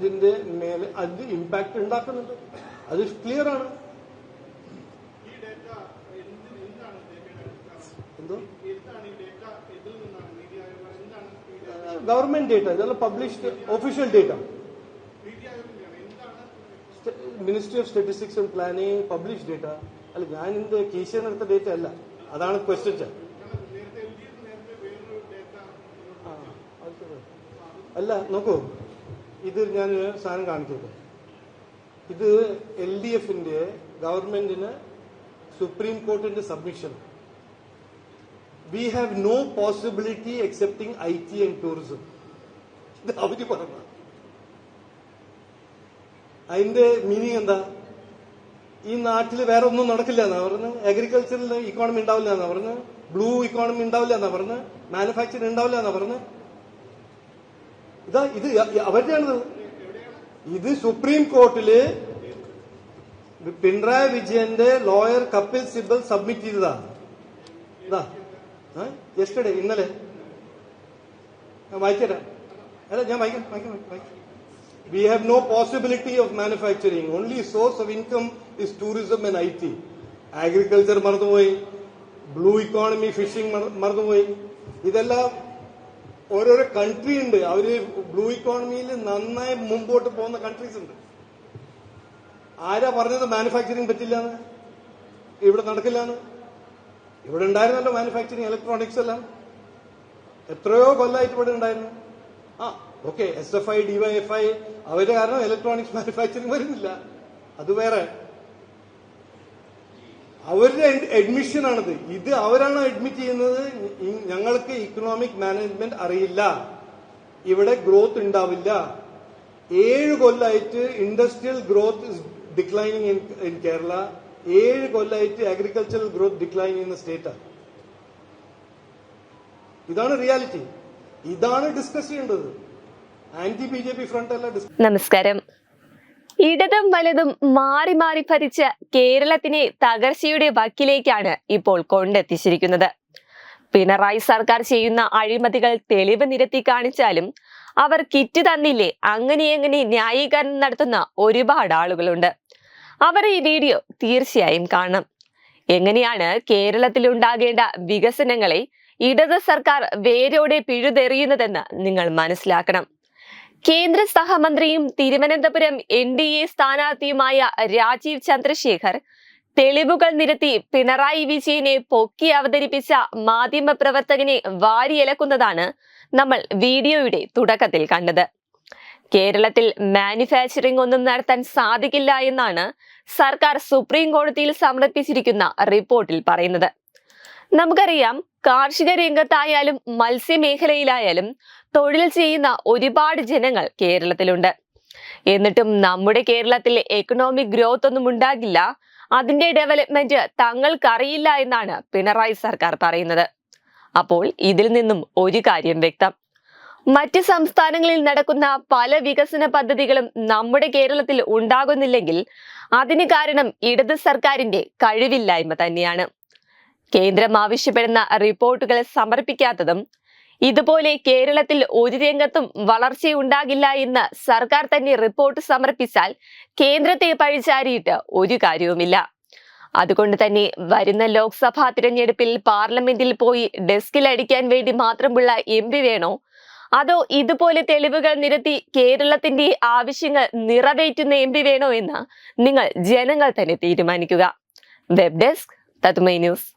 ഇതിന്റെ മേലെ അത് ഇമ്പാക്ട് ഉണ്ടാക്കുന്നുണ്ട്. അത് ക്ലിയർ ആണ്. എന്ത്? ഗവൺമെന്റ് ഡേറ്റ ഇതെല്ലാം published official data ministry of statistics and planning publish data അല്ല ഞാൻ എന്റെ നടത്ത ഡേറ്റ അല്ല. അതാണ് ക്വസ്റ്റ്യൻ അല്ല നോക്കൂ. ഇത് ഞാൻ സാധനം കാണിക്കട്ടെ ഇത് എൽ ഡി എഫിന്റെ ഗവൺമെന്റിന് supreme കോർട്ടിന്റെ submission. We have no possibility excepting I T and tourism. ഇത് അവർ പറഞ്ഞ. അതിന്റെ മീനിങ് എന്താ? ഈ നാട്ടിൽ വേറെ ഒന്നും നടക്കില്ല എന്നാ പറഞ്ഞ്. അഗ്രികൾച്ചറിൽ ഇക്കോണമി ഉണ്ടാവില്ല എന്നാ പറഞ്ഞ്. ബ്ലൂ ഇക്കോണമി ഉണ്ടാവില്ല എന്നാ പറഞ്ഞ്. മാനുഫാക്ചറിംഗ് ഉണ്ടാവില്ല എന്നാ പറഞ്ഞ്. ഇതാ ഇത് അവരുടെയാണിത്. ഇത് സുപ്രീം കോർട്ടിൽ പിണറായി വിജയന്റെ ലോയർ കപിൽ സിബൽ സബ്മിറ്റ് ചെയ്തതാണ്. ഇതാ യെസ്റ്റർഡേ ഇന്നലെ. ഞാൻ അല്ല ഞാൻ വായിക്കാം വായിക്കാം വായിക്കാം. We have no possibility of manufacturing only source of income is tourism and I T agriculture മറന്നുപോയി. ബ്ലൂ ഇക്കോണമി ഫിഷിംഗ് മറന്നുപോയി. ഇതെല്ലാം ഓരോരോ കൺട്രി ഉണ്ട്. അവർ ബ്ലൂ ഇക്കോണമിയിൽ നന്നായി മുമ്പോട്ട് പോകുന്ന കൺട്രീസ് ഉണ്ട്. ആരാ പറഞ്ഞത് മാനുഫാക്ചറിങ് പറ്റില്ല എന്ന് ഇവിടെ നടക്കില്ല എന്ന് ഇവിടെ ഉണ്ടായിരുന്നല്ലോ മാനുഫാക്ചറിങ് ഇലക്ട്രോണിക്സ് എല്ലാം. എത്രയോ കൊല്ലമായിട്ട് ഇവിടെ ഉണ്ടായിരുന്നു. ആ okay S F I D Y F I അവർ കാരണം ഇലക്ട്രോണിക്സ് മാനുഫാക്ചറിങ് വരുന്നില്ല. അത് വേറെ. അവരുടെ അഡ്മിഷൻ ആണത്. ഇത് അവരാണ് അഡ്മിറ്റ് ചെയ്യുന്നത്. ഞങ്ങൾക്ക് ഇക്കണോമിക് മാനേജ്മെന്റ് അറിയില്ല. ഇവിടെ ഗ്രോത്ത് ഉണ്ടാവില്ല. ഏഴ് കൊല്ലായിട്ട് industrial growth declining in Kerala ഏഴ് കൊല്ലായിട്ട് അഗ്രികൾച്ചറൽ ഗ്രോത്ത് ഡിക്ലൈൻ ചെയ്യുന്ന സ്റ്റേറ്റാണ് ഇതാണ് റിയാലിറ്റി ഇതാണ് ഡിസ്കസ് ചെയ്യേണ്ടത്. Anti B J P front അല്ല നമസ്കാരം. ഇടതും വലതും മാറി മാറി ഭരിച്ച കേരളത്തിനെ തകർച്ചയുടെ വക്കിലേക്കാണ് ഇപ്പോൾ കൊണ്ടെത്തിച്ചിരിക്കുന്നത്. പിണറായി സർക്കാർ ചെയ്യുന്ന അഴിമതികൾ തെളിവ് നിരത്തി കാണിച്ചാലും അവർ കിറ്റ് തന്നില്ലേ? അങ്ങനെ എങ്ങനെ ന്യായീകരണം നടത്തുന്ന ഒരുപാട് ആളുകളുണ്ട്. അവർ ഈ വീഡിയോ തീർച്ചയായും കാണണം. എങ്ങനെയാണ് കേരളത്തിൽ ഉണ്ടാകേണ്ട വികസനങ്ങളെ ഇടത് സർക്കാർ വേരോടെ പിഴുതെറിയുന്നതെന്ന് നിങ്ങൾ മനസ്സിലാക്കണം. കേന്ദ്ര സഹമന്ത്രിയും തിരുവനന്തപുരം എൻ ഡി എ സ്ഥാനാർത്ഥിയുമായ രാജീവ് ചന്ദ്രശേഖർ തെളിവുകൾ നിരത്തി പിണറായി വിജയനെ പൊക്കി അവതരിപ്പിച്ച മാധ്യമ പ്രവർത്തകനെ വാരിയലക്കുന്നതാണ് നമ്മൾ വീഡിയോയുടെ തുടക്കത്തിൽ കണ്ടത്. കേരളത്തിൽ മാനുഫാക്ചറിംഗ് ഒന്നും നടത്താൻ സാധിക്കില്ല എന്നാണ് സർക്കാർ സുപ്രീം കോടതിയിൽ സമർപ്പിച്ചിരിക്കുന്ന റിപ്പോർട്ടിൽ പറയുന്നത്. നമുക്കറിയാം കാർഷിക രംഗത്തായാലും മത്സ്യമേഖലയിലായാലും തൊഴിൽ ചെയ്യുന്ന ഒരുപാട് ജനങ്ങൾ കേരളത്തിലുണ്ട്. എന്നിട്ടും നമ്മുടെ കേരളത്തിൽ എക്കണോമിക് ഗ്രോത്ത് ഒന്നും ഉണ്ടാകില്ല. അതിന്റെ ഡെവലപ്മെന്റ് തങ്ങൾക്കറിയില്ല എന്നാണ് പിണറായി സർക്കാർ പറയുന്നത്. അപ്പോൾ ഇതിൽ നിന്നും ഒരു കാര്യം വ്യക്തം. മറ്റ് സംസ്ഥാനങ്ങളിൽ നടക്കുന്ന പല വികസന പദ്ധതികളും നമ്മുടെ കേരളത്തിൽ ഉണ്ടാകുന്നില്ലെങ്കിൽ അതിന് കാരണം ഇടത് സർക്കാരിന്റെ കഴിവില്ലായ്മ തന്നെയാണ്. കേന്ദ്രം ആവശ്യപ്പെടുന്ന റിപ്പോർട്ടുകൾ സമർപ്പിക്കാത്തതും ഇതുപോലെ കേരളത്തിൽ ഒരു രംഗത്തും വളർച്ചയുണ്ടാകില്ല എന്ന് സർക്കാർ തന്നെ റിപ്പോർട്ട് സമർപ്പിച്ചാൽ കേന്ദ്രത്തെ പഴിചാരിയിട്ട് ഒരു കാര്യവുമില്ല. അതുകൊണ്ട് തന്നെ വരുന്ന ലോക്സഭാ തിരഞ്ഞെടുപ്പിൽ പാർലമെന്റിൽ പോയി ഡെസ്കിൽ അടിക്കാൻ വേണ്ടി മാത്രമുള്ള എം പി വേണോ? അതോ ഇതുപോലെ തെളിവുകൾ നിരത്തി കേരളത്തിന്റെ ആവശ്യങ്ങൾ നിറവേറ്റുന്ന എം പി വേണോ എന്ന് നിങ്ങൾ ജനങ്ങൾ തന്നെ തീരുമാനിക്കുക. Web desk തത്മൈ news